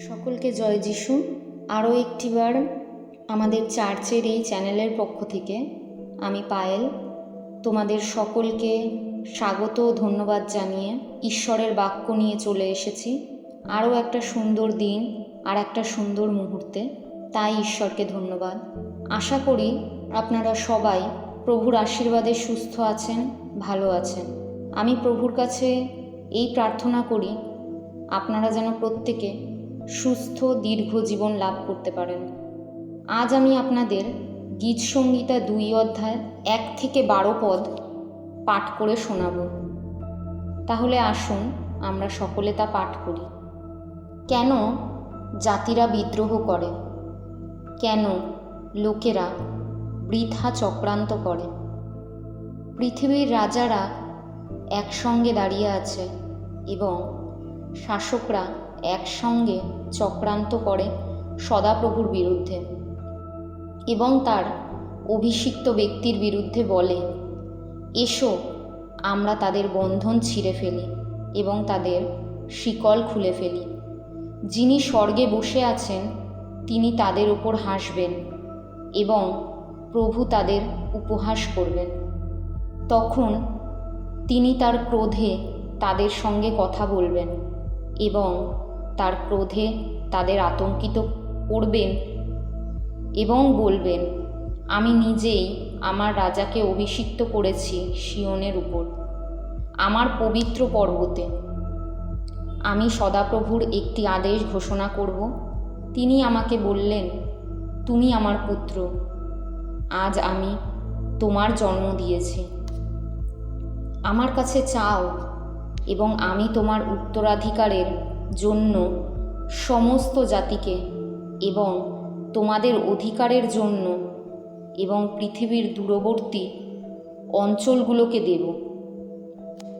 সকলকে জয় যিশু। আরও একটিবার আমাদের চার্চের এই চ্যানেলের পক্ষ থেকে আমি পায়েল, তোমাদের সকলকে স্বাগত ও ধন্যবাদ জানিয়ে ঈশ্বরের বাক্য নিয়ে চলে এসেছি। আরও একটা সুন্দর দিন আর একটা সুন্দর মুহূর্তে। তাই ঈশ্বরকে ধন্যবাদ। আশা করি আপনারা সবাই প্রভুর আশীর্বাদে সুস্থ আছেন, ভালো আছেন। আমি প্রভুর কাছে এই প্রার্থনা করি আপনারা যেন প্রত্যেকে সুস্থ, দীর্ঘ জীবন লাভ করতে পারেন। আজ আমি আপনাদের গীত সঙ্গীতা দুই অধ্যায় এক থেকে বারো পদ পাঠ করে শোনাব। তাহলে আসুন আমরা সকলে তা পাঠ করি। কেন জাতিরা বিদ্রোহ করে? কেন লোকেরা বৃথা চক্রান্ত করে? পৃথিবীর রাজারা একসঙ্গে দাঁড়িয়ে আছে এবং শাসকরা একসঙ্গে চক্রান্ত করে সদাপ্রভুর বিরুদ্ধে এবং তার অভিষিক্ত ব্যক্তির বিরুদ্ধে বলে, এসো, আমরা তাদের বন্ধন ছিঁড়ে ফেলি এবং তাদের শিকল খুলে ফেলি। যিনি স্বর্গে বসে আছেন, তিনি তাদের ওপর হাসবেন এবং প্রভু তাদের উপহাস করবেন। তখন তিনি তার ক্রোধে তাদের সঙ্গে কথা বলবেন। এবং তার ক্রোধে তাদের আতঙ্কিত করবেন এবং বলবেন, আমি নিজেই আমার রাজাকে অভিষিক্ত করেছি শিয়নের উপর, আমার পবিত্র পর্বতে। আমি সদাপ্রভুর একটি আদেশ ঘোষণা করব। তিনি আমাকে বললেন, তুমি আমার পুত্র, আজ আমি তোমার জন্ম দিয়েছি। আমার কাছে চাও এবং আমি তোমার উত্তরাধিকারের জন্য সমস্ত জাতিকে এবং তোমাদের অধিকারের জন্য এবং পৃথিবীর দূরবর্তী অঞ্চলগুলোকে দেব।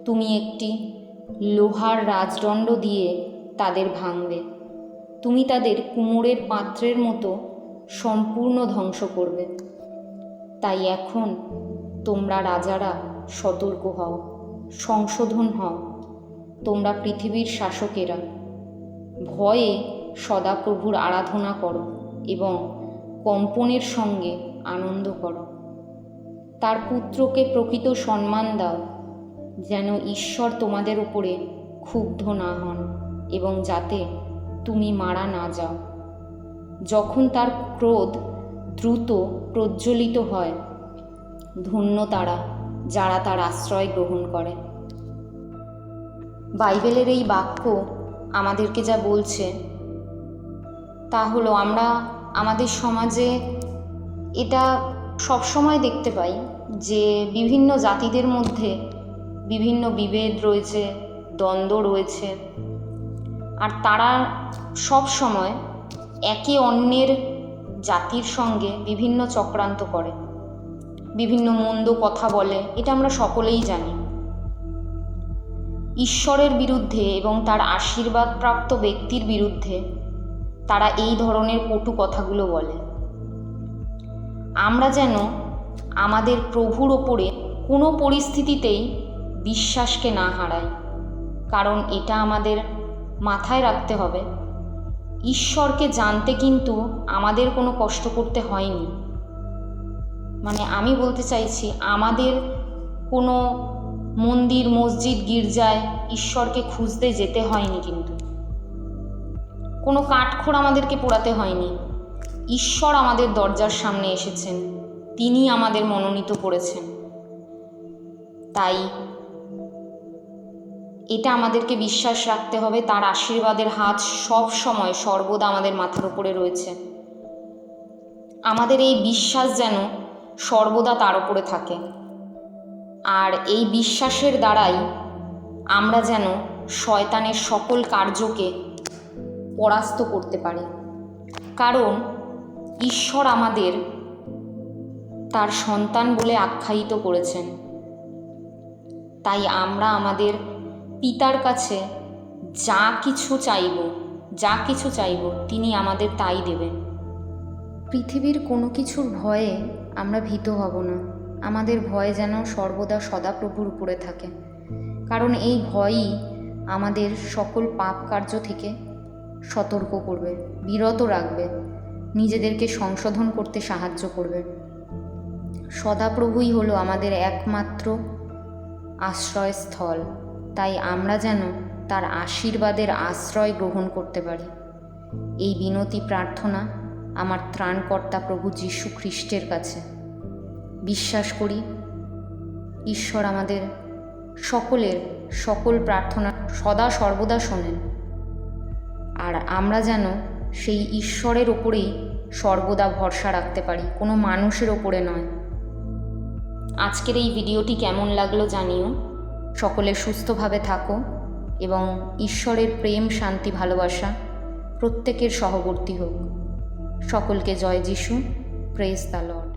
তুমি একটি লোহার রাজদণ্ড দিয়ে তাদের ভাঙবে। তুমি তাদের কুমোরের পাত্রের মতো সম্পূর্ণ ধ্বংস করবে। তাই এখন তোমরা রাজারা সতর্ক হও। সংশোধন হও। তোমরা পৃথিবীর শাসকেরা। ভয়ে সদাপ্রভুর আরাধনা করো এবং কম্পনের সঙ্গে আনন্দ করো। তার পুত্রকে প্রকৃত সম্মান দাও, যেন ঈশ্বর তোমাদের উপরে ক্ষুব্ধ না হন এবং যাতে তুমি মারা না যাও। যখন তার ক্রোধ দ্রুত প্রজ্বলিত হয়, ধন্য তারা যারা তার আশ্রয় গ্রহণ করে। বাইবেলের এই বাক্য আমাদেরকে যা বলছে, তা হলো আমরা আমাদের সমাজে এটা সবসময় দেখতে পাই যে বিভিন্ন জাতিদের মধ্যে বিভিন্ন বিভেদ রয়েছে, দ্বন্দ্ব রয়েছে। আর তারা সব সময় একে অন্যের জাতির সঙ্গে বিভিন্ন চক্রান্ত করে। বিভিন্ন মন্দ কথা বলে, এটা আমরা সকলেই জানি। ঈশ্বরের বিরুদ্ধে এবং তার আশীর্বাদপ্রাপ্ত ব্যক্তির বিরুদ্ধে তারা এই ধরনের কটু কথাগুলো বলে। আমরা যেন আমাদের প্রভুর ওপরে কোনো পরিস্থিতিতেই বিশ্বাসকে না হারাই, কারণ এটা আমাদের মাথায় রাখতে হবে। ঈশ্বরকে জানতে কিন্তু আমাদের কোনো কষ্ট করতে হয়নি। মানে আমি বলতে চাইছি, আমাদের কোনো মন্দির, মসজিদ, গির্জায় ঈশ্বরকে খুঁজতে যেতে হয়নি কিন্তু। কোনো কাঠখোর আমাদেরকে পোড়াতে হয়নি। ঈশ্বর আমাদের দরজার সামনে এসেছেন। তিনি আমাদের মনোনীত করেছেন। তাই এটা আমাদেরকে বিশ্বাস রাখতে হবে, তার আশীর্বাদের হাত সব সময় সর্বদা আমাদের মাথার উপরে রয়েছে। আমাদের এই বিশ্বাস যেন সর্বদা তার উপরে থাকে। আর এই বিশ্বাসের দ্বারাই আমরা যেন শয়তানের সকল কার্যকে পরাস্ত করতে পারি। কারণ ঈশ্বর আমাদের তার সন্তান বলে আখ্যায়িত করেছেন। তাই আমরা আমাদের পিতার কাছে যা কিছু চাইব, যা কিছু চাইব, তিনি আমাদের তাই দেবেন। পৃথিবীর কোনো কিছুর ভয়ে আমরা ভীত হব না। আমাদের ভয় যেন সর্বদা সদাপ্রভুর উপরে থাকে। কারণ এই ভয়ই আমাদের সকল পাপ কার্য থেকে সতর্ক করবে, বিরত রাখবে, নিজেদেরকে সংশোধন করতে সাহায্য করবে। সদাপ্রভুই হলো আমাদের একমাত্র আশ্রয়স্থল। তাই আমরা যেন তার আশীর্বাদের আশ্রয় গ্রহণ করতে পারি। এই বিনতি প্রার্থনা আমার ত্রাণকর্তা প্রভু যীশু খ্রিস্টের কাছে। বিশ্বাস করি, ঈশ্বর আমাদের সকলের সকল প্রার্থনা সদা সর্বদা শোনেন। আর আমরা যেন সেই ঈশ্বরের ওপরেই সর্বদা ভরসা রাখতে পারি, কোনো মানুষের ওপরে নয়। আজকের এই ভিডিওটি কেমন লাগল জানিও। সকলে সুস্থভাবে থাকো এবং ঈশ্বরের প্রেম, শান্তি, ভালোবাসা প্রত্যেকের সহবর্তী হোক। সকলকে জয় যিশু। Press the Lord